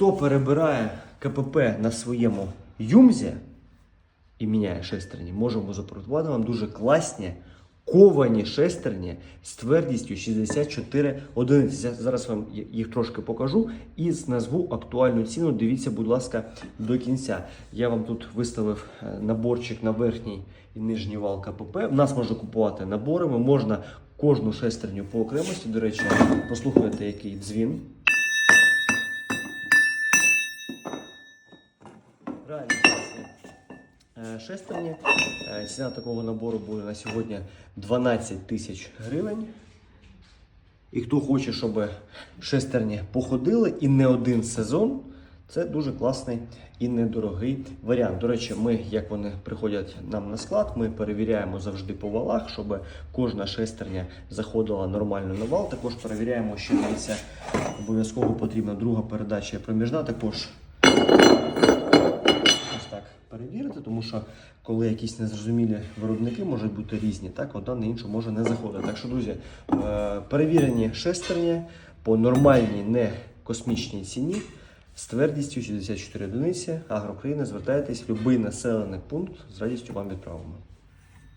Хто перебирає КПП на своєму юмзі і міняє шестерні, можемо запропонувати вам дуже класні ковані шестерні з твердістю 64 одиниці. Я Зараз вам їх трошки покажу і назву актуальну ціну. Дивіться, будь ласка, до кінця. Я вам тут виставив е, наборчик на верхній і нижній вал КПП. В нас можна купувати наборами, можна кожну шестерню по окремості. До речі, послухайте, який дзвін. Реально класні е, шестерні. Е, Ціна такого набору буде на сьогодні 12 тисяч гривень. І хто хоче, щоб шестерні походили і не один сезон, це дуже класний і недорогий варіант. До речі, ми, як вони приходять нам на склад, ми перевіряємо завжди по валах, щоб кожна шестерня заходила нормально на вал. Також перевіряємо, що дивіться, обов'язково потрібна друга передача проміжна. Також перевірити, тому що коли якісь незрозумілі виробники можуть бути різні, так одна на іншу може не заходити. Так що, друзі, е, перевірені шестерні по нормальній, не космічній ціні. З твердістю 64 одиниці, Агрокраїна, звертайтесь, будь-який населений пункт з радістю вам відправимо.